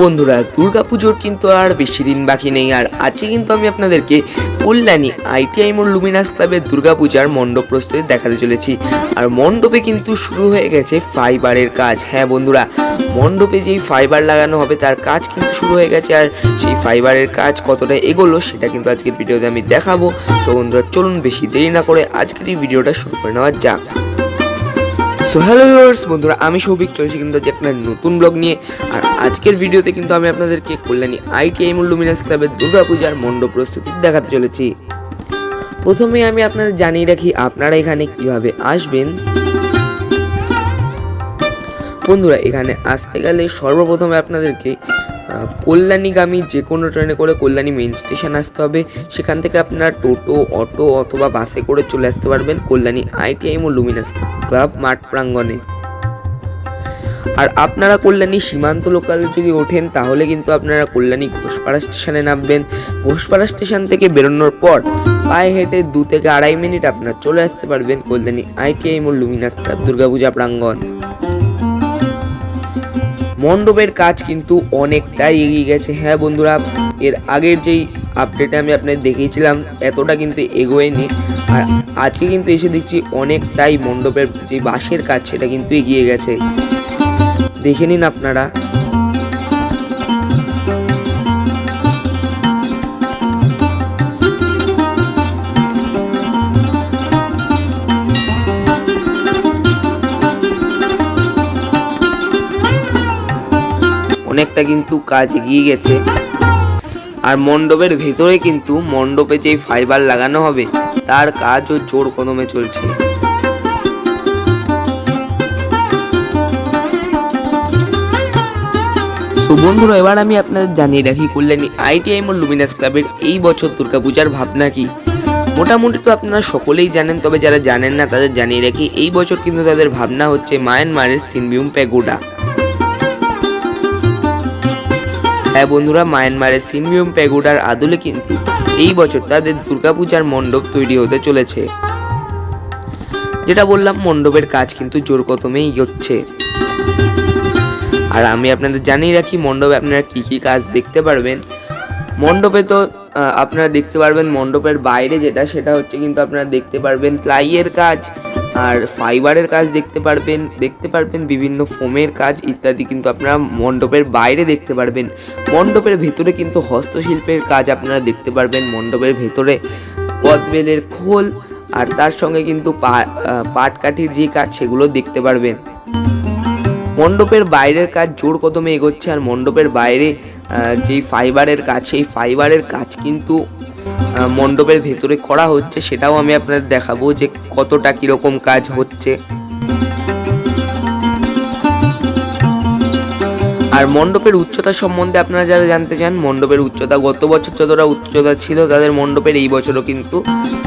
বন্ধুরা, দুর্গাপুজোর কিন্তু আর বেশি দিন বাকি নেই। আর আজকে কিন্তু আমি আপনাদেরকে কল্যাণী আইটিআই মোড় লুমিনাস ক্লাবের দুর্গাপূজার মণ্ডপ প্রস্তুতি দেখাতে চলেছি। আর মণ্ডপে কিন্তু শুরু হয়ে গেছে ফাইবারের কাজ। হ্যাঁ বন্ধুরা, মণ্ডপে যেই ফাইবার লাগানো হবে, তার কাজ কিন্তু শুরু হয়ে গেছে। আর সেই ফাইবারের কাজ কতটা এগোলো, সেটা কিন্তু আজকের ভিডিওতে আমি দেখাবো। তো বন্ধুরা, চলুন বেশি দেরি না করে আজকের এই ভিডিওটা শুরু করে নেওয়া যাক। সো হ্যালো ভিউয়ার্স বন্ধুরা, আমি সৌভিক চৌধুরী কিন্তু একটা নতুন ব্লগ নিয়ে। আর আজকের ভিডিওতে কিন্তু আমি আপনাদেরকে কল্যাণী আইটিআই লুমিনাস ক্লাবের দুর্গাপূজার মণ্ডপ প্রস্তুতি দেখাতে চলেছি। প্রথমে আমি আপনাদের জানিয়ে রাখি, আপনারা এখানে কীভাবে আসবেন। বন্ধুরা, এখানে আসতে গেলে সর্বপ্রথমে আপনাদেরকে কল্যাণীগামী যে কোনো ট্রেনে করে কল্যাণী মেইন স্টেশন আসতে হবে। সেখান থেকে আপনারা টোটো, অটো অথবা বাসে করে চলে আসতে পারবেন কল্যাণী আইটিআই ও লুমিনাস ক্লাব মাঠ প্রাঙ্গণে। আর আপনারা কল্যাণী সীমান্ত লোকাল যদি ওঠেন, তাহলে কিন্তু আপনারা কল্যাণী ঘোষপাড়া স্টেশনে নামবেন। ঘোষপাড়া স্টেশন থেকে বেরোনোর পর পায়ে হেঁটে দু থেকে আড়াই মিনিট আপনারা চলে আসতে পারবেন কল্যাণী আইটিআই মোড় লুমিনাস ক্লাব দুর্গাপূজা প্রাঙ্গণ। মণ্ডপের কাজ কিন্তু অনেকটাই এগিয়ে গেছে। হ্যাঁ বন্ধুরা, এর আগের যেই আপডেটে আমি আপনাদের দেখিয়েছিলাম, এতটা কিন্তু এগোয়নি। আর আজকে কিন্তু এসে দেখছি অনেকটাই মণ্ডপের যে বাঁশের কাজ, সেটা কিন্তু এগিয়ে গেছে। দেখে নিন আপনারা। অনেকটা কিন্তু কাজ এগিয়ে গেছে। আর মণ্ডপের ভেতরে কিন্তু মণ্ডপে যেই ফাইবার লাগানো হবে, তার কাজও জোর কদমে চলছে। তো বন্ধুরা, এবার আমি আপনাদের জানিয়ে রাখি, কল্যাণী আইটিআই মোড় লুমিনাস ক্লাবের এই বছর দুর্গাপূজার ভাবনা কি? মোটামুটি তো আপনারা সকলেই জানেন, তবে যারা জানেন না, তাদের জানিয়ে রাখি, এই বছর কিন্তু তাদের ভাবনা হচ্ছে মায়ানমারের সিনবিউম প্যাগুডা। হ্যাঁ বন্ধুরা, মায়ানমারের সিনভিউম প্যাগুডার আদলে কিন্তু এই বছর তাদের দুর্গাপূজার মণ্ডপ তৈরি হতে চলেছে। যেটা বললাম, মণ্ডপের কাজ কিন্তু জোর কদমেই এগোচ্ছে আর আমি আপনাদের জানিয়ে রাখি, মণ্ডপে আপনারা কি কি কাজ দেখতে পারবেন। মণ্ডপে তো আপনারা দেখতে পারবেন মণ্ডপের বাইরে যেটা, সেটা হচ্ছে কিন্তু আপনারা দেখতে পারবেন প্লাইয়ের কাজ আর ফাইবারের কাজ দেখতে পারবেন দেখতে পারবেন বিভিন্ন ফোমের কাজ ইত্যাদি কিন্তু আপনারা মণ্ডপের বাইরে দেখতে পারবেন। মণ্ডপের ভেতরে কিন্তু হস্তশিল্পের কাজ আপনারা দেখতে পারবেন, মণ্ডপের ভেতরে পদবেলের খোল আর তার সঙ্গে কিন্তু পাটকাঠির যে কাজ সেগুলো দেখতে পারবেন। মণ্ডপের বাইরের কাজ জোর কদমে এগোচ্ছে আর মণ্ডপের বাইরে যেই ফাইবারের কাজ, সেই ফাইবারের কাজ কিন্তু মণ্ডপের ভেতরে করা হচ্ছে, সেটাও আমি আপনাদের দেখাবো যে কতটা কীরকম কাজ হচ্ছে। আর মণ্ডপের উচ্চতা সম্বন্ধে আপনারা যারা জানতে চান, মণ্ডপের উচ্চতা গত বছর যতটা উচ্চতা ছিল, তাদের মণ্ডপের এই বছরও কিন্তু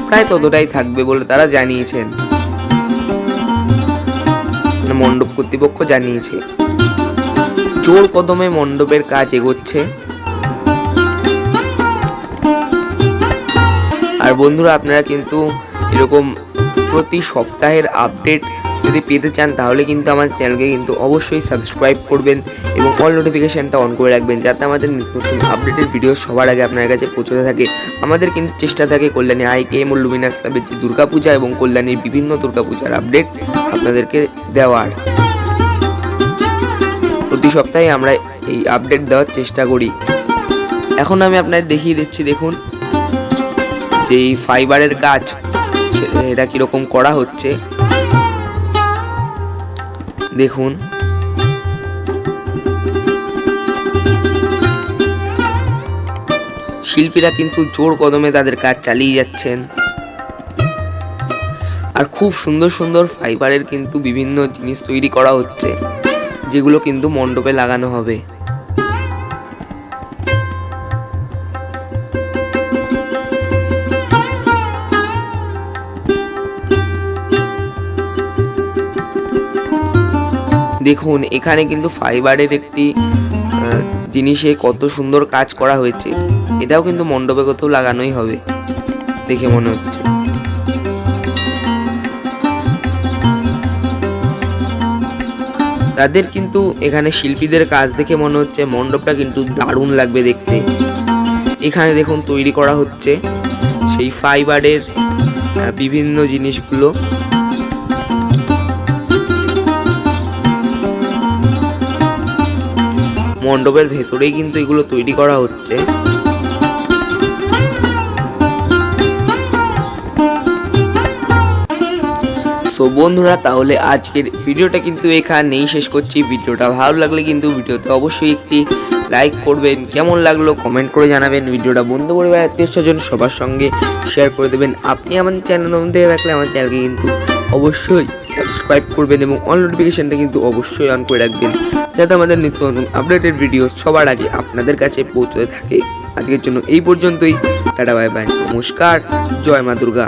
প্রায় ততটাই থাকবে বলে তারা জানিয়েছেন। মানে মণ্ডপ কর্তৃপক্ষ জানিয়েছে। জোর কদমে মণ্ডপের কাজ এগোচ্ছে। আর বন্ধুরা, আপনারা কিন্তু এরকম প্রতি সপ্তাহের আপডেট যদি পেতে চান, তাহলে কিন্তু আমার চ্যানেলকে কিন্তু অবশ্যই সাবস্ক্রাইব করবেন এবং অল নোটিফিকেশানটা অন করে রাখবেন, যাতে আমাদের নতুন আপডেটের ভিডিও সবার আগে আপনার কাছে পৌঁছতে থাকে। আমাদের কিন্তু চেষ্টা থাকে কল্যাণী আইটিএম ও লুমিনাস ক্লাবের যে দুর্গাপূজা এবং কল্যাণীর বিভিন্ন দুর্গাপূজার আপডেট আপনাদেরকে দেওয়ার। প্রতি সপ্তাহে আমরা এই আপডেট দেওয়ার চেষ্টা করি। এখন আমি আপনাদের দেখিয়ে দিচ্ছি, দেখুন, যে এই ফাইবারের কাজ এটা কীরকম করা হচ্ছে। দেখুন। শিল্পীরা কিন্তু জোর কদমে তাদের কাজ চালিয়ে যাচ্ছেন। আর খুব সুন্দর সুন্দর ফাইবারের কিন্তু বিভিন্ন জিনিস তৈরি করা হচ্ছে, যেগুলো কিন্তু মণ্ডপে লাগানো হবে। দেখুন, এখানে কিন্তু ফাইবারের একটি জিনিসে কত সুন্দর কাজ করা হয়েছে। এটাও কিন্তু মণ্ডপে কোথাও লাগানোই হবে, দেখে মনে হচ্ছে। তাদের কিন্তু এখানে শিল্পীদের কাজ দেখে মনে হচ্ছে, মণ্ডপটা কিন্তু দারুণ লাগবে দেখতে। এখানে দেখুন, তৈরি করা হচ্ছে সেই ফাইবারের বিভিন্ন জিনিসগুলো। মণ্ডপের ভেতরেই কিন্তু এগুলো তৈরি করা হচ্ছে। সো বন্ধুরা, তাহলে আজকের ভিডিওটা কিন্তু এখানেই শেষ করছি। ভিডিওটা ভালো লাগলে কিন্তু ভিডিওতে অবশ্যই একটি লাইক করবেন। কেমন লাগল কমেন্ট করে জানাবেন। ভিডিওটা বন্ধু পরিবার আত্মীয় স্বজন সবার সঙ্গে শেয়ার করে দেবেন। আপনি আমার চ্যানেল নতুন থেকে থাকলে আমার চ্যানেলকে কিন্তু অবশ্যই সাবস্ক্রাইব করবেন এবং অল নোটিফিকেশনটা কিন্তু অবশ্যই অন করে রাখবেন, যাতে আমাদের নিত্য নতুন আপডেটেড ভিডিও সবার আগে আপনাদের কাছে পৌঁছতে থাকে। আজকের জন্য এই পর্যন্তই। টাটা বাই বাই নমস্কার। জয় মা দুর্গা।